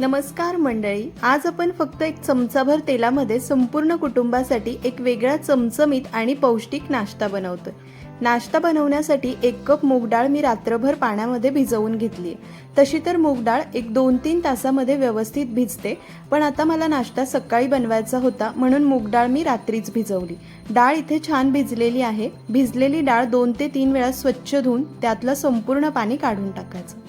नमस्कार मंडळी आज आपण फक्त एक चमचाभर तेलामध्ये संपूर्ण कुटुंबासाठी एक वेगळा चमचमीत आणि पौष्टिक नाश्ता बनवतोय. नाश्ता बनवण्यासाठी एक कप मूग डाळ मी रात्रभर पाण्यामध्ये भिजवून घेतली तशी तर मूग डाळ एक दोन तीन तासामध्ये व्यवस्थित भिजते पण आता मला नाश्ता सकाळी बनवायचा होता म्हणून मूग डाळ मी रात्रीच भिजवली. डाळ इथे छान भिजलेली आहे. भिजलेली डाळ दोन ते तीन वेळा स्वच्छ धुवून त्यातलं संपूर्ण पाणी काढून टाकायचं.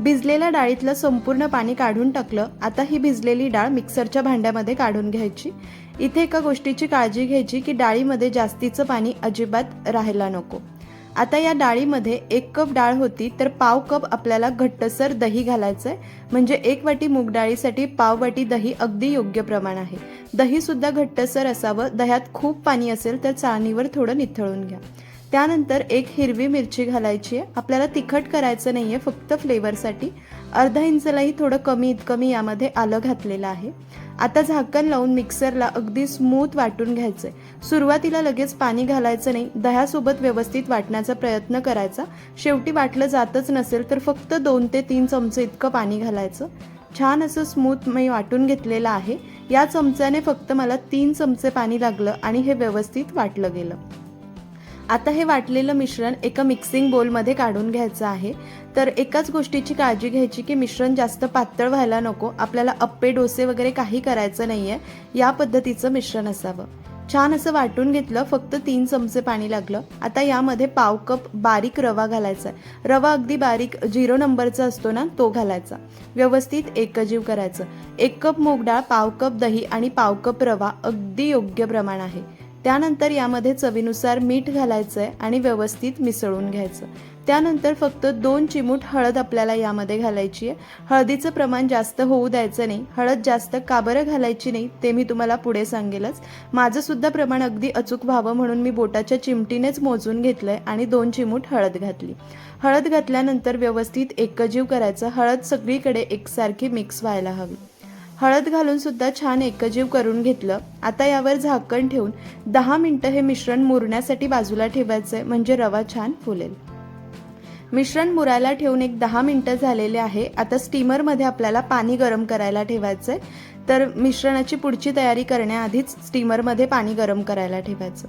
भिजलेल्या डाळीतलं संपूर्ण पाणी काढून टाकलं. आता ही भिजलेली डाळ मिक्सरच्या भांड्यामध्ये काढून घ्यायची. इथे एका गोष्टीची काळजी घ्यायची की डाळीमध्ये जास्तीचं पाणी अजिबात राहायला नको. आता या डाळीमध्ये एक कप डाळ होती तर पाव कप आपल्याला घट्टसर दही घालायचं आहे म्हणजे एक वाटी मूग डाळीसाठी पाव वाटी दही अगदी योग्य प्रमाण आहे. दही सुद्धा घट्टसर असावं. दह्यात खूप पाणी असेल तर चाळणीवर थोडं निथळून घ्या. त्यानंतर एक हिरवी मिरची घालायची आहे. आपल्याला तिखट करायचं नाही आहे फक्त फ्लेवरसाठी. अर्धा इंचलाही थोडं कमी इतकं मी यामध्ये आलं घातलेलं आहे. आता झाकण लावून मिक्सरला अगदी स्मूथ वाटून घ्यायचं आहे सुरुवातीला लगेच पाणी घालायचं नाही. दह्यासोबत व्यवस्थित वाटण्याचा प्रयत्न करायचा. शेवटी वाटलं जातच नसेल तर फक्त दोन ते तीन चमचे इतकं पाणी घालायचं. छान असं स्मूथ मी वाटून घेतलेलं आहे. या चमच्याने फक्त मला तीन चमचे पाणी लागलं आणि हे व्यवस्थित वाटलं गेलं. आता हे वाटलेलं मिश्रण एका मिक्सिंग बोलमध्ये काढून घ्यायचं आहे. तर एकाच गोष्टीची काळजी घ्यायची की मिश्रण जास्त पातळ व्हायला नको. आपल्याला अप्पे डोसे वगैरे काही करायचं नाही आहे या पद्धतीचं मिश्रण असावं. छान असं वाटून घेतलं फक्त तीन चमचे पाणी लागलं. आता यामध्ये पाव कप बारीक रवा घालायचा आहे. रवा अगदी बारीक झिरो नंबरचा असतो ना तो घालायचा. व्यवस्थित एकजीव करायचं. एक कप मूग डाळ पाव कप दही आणि पाव कप रवा अगदी योग्य प्रमाण आहे. त्यानंतर यामध्ये चवीनुसार मीठ घालायचं आहे आणि व्यवस्थित मिसळून घ्यायचं. त्यानंतर फक्त दोन चिमूट हळद आपल्याला यामध्ये घालायची आहे. हळदीचं प्रमाण जास्त होऊ द्यायचं नाही. हळद जास्त काबरं घालायची नाही ते मी तुम्हाला पुढे सांगेलच. माझंसुद्धा प्रमाण अगदी अचूक व्हावं म्हणून मी बोटाच्या चिमटीनेच मोजून घेतलं आहे आणि दोन चिमूट हळद घातली. हळद घातल्यानंतर व्यवस्थित एकजीव करायचं. हळद सगळीकडे एकसारखी मिक्स व्हायला हवी. हळद घालून सुद्धा छान एकजीव करून घेतलं. आता यावर झाकण ठेवून दहा मिनटं हे मिश्रण मुरण्यासाठी बाजूला ठेवायचं आहे म्हणजे रवा छान फुलेल. मिश्रण मुरायला ठेवून एक दहा मिनटं झालेले आहे. आता स्टीमरमध्ये आपल्याला पाणी गरम करायला ठेवायचं आहे तर मिश्रणाची पुढची तयारी करण्याआधीच स्टीमरमध्ये पाणी गरम करायला ठेवायचं.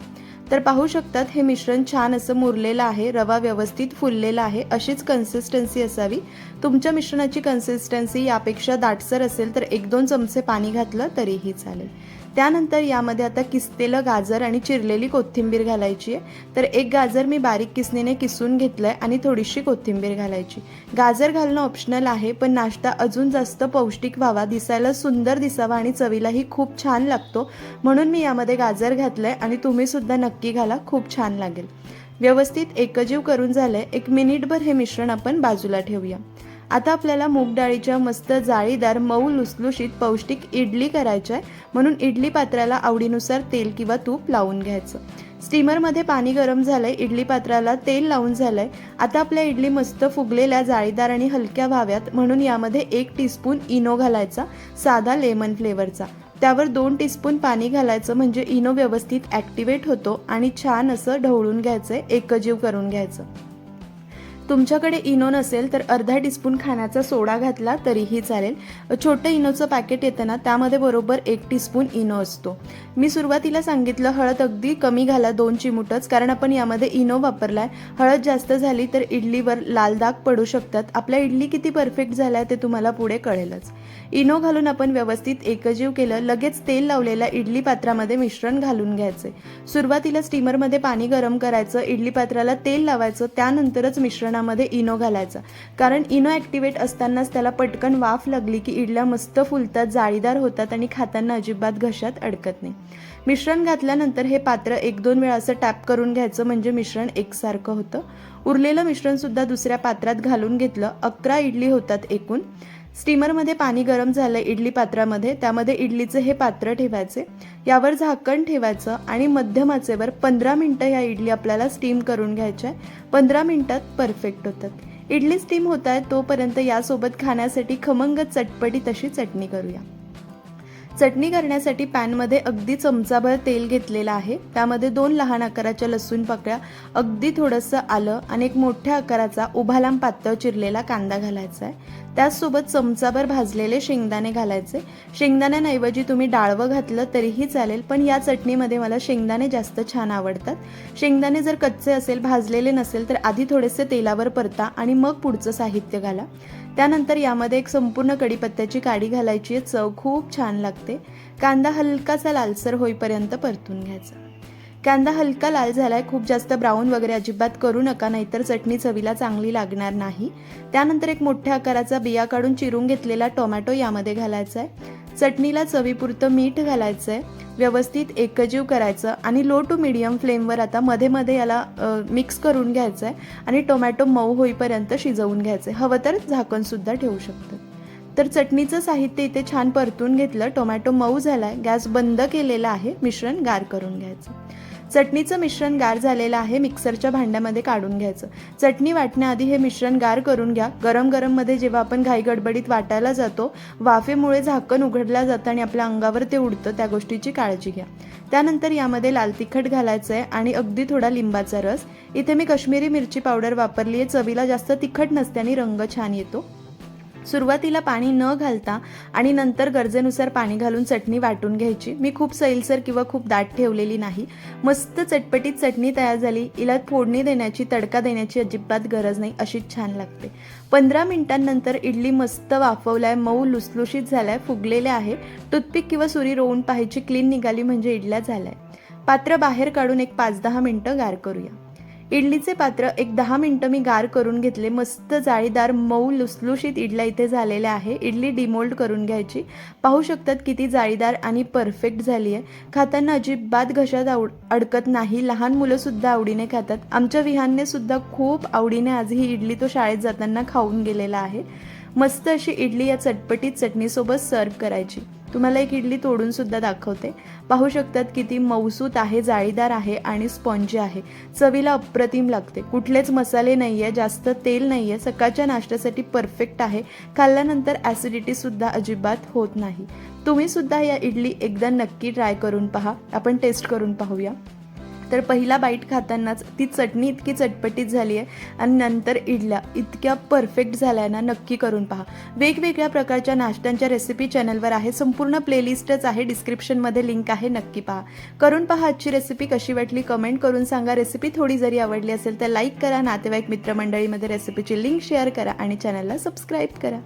तर पाहू शकतात हे मिश्रण छान असं मुरलेलं आहे रवा व्यवस्थित फुललेला आहे अशीच कन्सिस्टन्सी असावी. तुमच्या मिश्रणाची कन्सिस्टन्सी यापेक्षा दाटसर असेल तर एक दोन चमचे पाणी घातलं तरीही चालेल. त्यानंतर यामध्ये आता किसलेलं गाजर आणि चिरलेली कोथिंबीर घालायची आहे. तर एक गाजर मी बारीक किसणीने किसून घेतलं आहे आणि थोडीशी कोथिंबीर घालायची. गाजर घालणं ऑप्शनल आहे पण नाश्ता अजून जास्त पौष्टिक व्हावा दिसायला सुंदर दिसावा आणि चवीलाही खूप छान लागतो. म्हणून मी यामध्ये गाजर घातलं आहे आणि तुम्हीसुद्धा नक्की घाला खूप छान लागेल. व्यवस्थित एकजीव करून झालं आहे एक मिनिटभर हे मिश्रण आपण बाजूला ठेवूया. आता आपल्याला मूग डाळीच्या मस्त जाळीदार मऊ लुसलुशीत पौष्टिक इडली करायच्या. आहे म्हणून इडली पात्राला आवडीनुसार तेल किंवा तूप लावून घ्यायचं. स्टीमरमध्ये पाणी गरम झालंय इडली पात्राला तेल लावून झालंय. आता आपल्या इडली मस्त फुगलेल्या जाळीदार आणि हलक्या व्हाव्यात. म्हणून यामध्ये एक टीस्पून इनो घालायचा साधा लेमन फ्लेवरचा. त्यावर दोन टीस्पून पाणी घालायचं म्हणजे इनो व्यवस्थित ॲक्टिवेट होतो आणि छान असं ढवळून घ्यायचं एकजीव करून घ्यायचं. तुमच्याकडे इनो नसेल तर अर्धा टीस्पून खाण्याचा सोडा घातला तरीही चालेल. छोटं इनोचं पॅकेट येतं ना त्यामध्ये बरोबर एक टीस्पून इनो असतो. मी सुरुवातीला सांगितलं हळद अगदी कमी घाला दोन चिमुटच कारण आपण यामध्ये इनो वापरलाय. हळद जास्त झाली तर इडलीवर लाल दाग पडू शकतात. आपल्या इडली किती परफेक्ट झाल्या ते तुम्हाला पुढे कळेलच. इनो घालून आपण व्यवस्थित एकजीव केलं लगेच तेल लावलेल्या इडली पात्रामध्ये मिश्रण घालून घ्यायचे. सुरुवातीला स्टीमरमध्ये पाणी गरम करायचं इडली पात्राला तेल लावायचं त्यानंतरच मिश्रण मिश्रणामध्ये इनो घालायचा. कारण इनो ॲक्टिवेट असतानाच त्याला पटकन वाफ लागली की इडल्या मस्त फुलतात जाळीदार होतात आणि खाताना अजिबात घशात अडकत नाही. मिश्रण घातल्यानंतर हे पात्र एक दोन वेळा असं टॅप करून घ्यायचं म्हणजे मिश्रण एकसारखं होतं. उरलेलं मिश्रण सुद्धा दुसऱ्या पात्रात घालून घेतलं. अकरा इडली होतात एकूण. स्टीमरमध्ये पाणी गरम झालं इडली पात्रामध्ये त्यामध्ये इडलीचे हे पात्र ठेवायचे. यावर झाकण ठेवायचं आणि मध्यम आचेवर पंधरा मिनटं या इडली आपल्याला स्टीम करून घ्यायच्या पंधरा मिनटात परफेक्ट होतात. इडली स्टीम होत आहे तोपर्यंत यासोबत खाण्यासाठी खमंग चटपटी तशी चटणी करूया. चटणी करण्यासाठी पॅनमध्ये अगदी चमचाभर तेल घेतलेलं आहे. त्यामध्ये दोन लहान आकाराच्या लसूण पाकळ्या अगदी थोडंसं आलं आणि एक मोठ्या आकाराचा उभा लांब पातळ चिरलेला कांदा घालायचा आहे. त्याचसोबत चमचाभर भाजलेले शेंगदाणे घालायचे. शेंगदाण्याऐवजी तुम्ही डाळवं घातलं तरीही चालेल पण या चटणीमध्ये मला शेंगदाणे जास्त छान आवडतात. शेंगदाणे जर कच्चे असेल भाजलेले नसेल तर आधी थोडेसे तेलावर परता आणि मग पुढचं साहित्य घाला. त्यानंतर यामध्ये एक संपूर्ण कढीपत्त्याची काडी घालायची. आहे चव खूप छान लागते. कांदा हलकासा लालसर होईपर्यंत परतून घ्यायचा. कांदा हलका लाल झालाय खूप जास्त ब्राऊन वगैरे अजिबात करू नका नाहीतर चटणी चवीला चांगली लागणार नाही. त्यानंतर एक मोठ्या आकाराचा बिया काढून चिरून घेतलेला टोमॅटो यामध्ये घालायचा आहे चटणीला चवीपुरतं मीठ घालायचं आहे व्यवस्थित एकजीव करायचं आणि लो टू मिडियम फ्लेमवर आता मध्ये मध्ये याला मिक्स करून घ्यायचं आहे आणि टोमॅटो मऊ होईपर्यंत शिजवून घ्यायचं आहे हवं तर झाकणसुद्धा ठेवू शकतं. तर चटणीचं साहित्य इथे छान परतून घेतलं टोमॅटो मऊ झाला आहे गॅस बंद केलेला आहे मिश्रण गार करून घ्यायचं. चटणीचं मिश्रण गार झालेलं आहे मिक्सरच्या भांड्यामध्ये काढून घ्यायचं. चटणी वाटण्याआधी हे मिश्रण गार करून घ्या. गरम गरममध्ये जेव्हा आपण घाई गडबडीत वाटायला जातो वाफेमुळे झाकण उघडलं जातं आणि आपल्या अंगावर ते उडतं त्या गोष्टीची काळजी घ्या. त्यानंतर यामध्ये लाल तिखट घालायचं आहे आणि अगदी थोडा लिंबाचा रस. इथे मी कश्मीरी मिरची पावडर वापरली आहे चवीला जास्त तिखट नसते आणि रंग छान येतो. सुरुवातीला पाणी न घालता आणि नंतर गरजेनुसार पाणी घालून चटणी वाटून घ्यायची. मी खूप सैलसर किंवा खूप दाट ठेवलेली नाही. मस्त चटपटीत चटणी तयार झाली. हिला फोडणी देण्याची तडका देण्याची अजिबात गरज नाही अशीच छान लागते. पंधरा मिनिटांनंतर इडली मस्त वाफवलाय मऊ लुसलुशीत झालाय फुगलेले आहे. टूथपिक किंवा सुरी रोवून पाहायची क्लीन निघाली म्हणजे इडल्या झालाय पात्र बाहेर काढून एक पाच दहा मिनटं गार करूया. इडलीचे पात्र एक दहा मिनटं मी गार करून घेतले. मस्त जाळीदार मऊ लुसलुशीत इडल्या इथे झालेल्या आहे. इडली डिमोल्ड करून घ्यायची. पाहू शकतात किती जाळीदार आणि परफेक्ट झाली आहे. खाताना अजिबात घशात आवड अडकत नाही. लहान मुलंसुद्धा आवडीने खातात. आमच्या विहानने सुद्धा खूप आवडीने आज ही इडली तो शाळेत जाताना खाऊन गेलेला आहे. मस्त अशी इडली या चटपटीत चटणीसोबत सर्व करायची. तुम्हाला एक इडली तोडून सुद्धा दाखवते. पाहू शकतात किती मऊसूत आहे जाळीदार आहे आणि स्पॉन्जी आहे. चवीला अप्रतिम लागते. कुठलेच मसाले नाही आहे जास्त तेल नाही आहे सकाळच्या नाश्त्यासाठी परफेक्ट आहे. खाल्ल्यानंतर ॲसिडिटीसुद्धा अजिबात होत नाही. तुम्ही सुद्धा या इडली एकदा नक्की ट्राय करून पहा. आपण टेस्ट करून पाहूया. तर पहिला बाईट खातानाच ती चटणी इतकी चटपटीत झाली आहे आणि नंतर इडल्या. इतक्या परफेक्ट झाल्या ना नक्की करून पहा. वेगवेगळ्या प्रकारच्या नाश्त्यांच्या रेसिपी चॅनलवर आहे. संपूर्ण प्लेलिस्टच आहे. डिस्क्रिप्शनमध्ये लिंक आहे. नक्की पहा. करून पहा आजची रेसिपी कशी वाटली? कमेंट करून सांगा. रेसिपी थोडी जरी आवडली असेल तर लाईक करा. नातेवाईक मित्रमंडळीमध्ये रेसिपीची लिंक शेअर करा आणि चॅनलला सबस्क्राईब करा.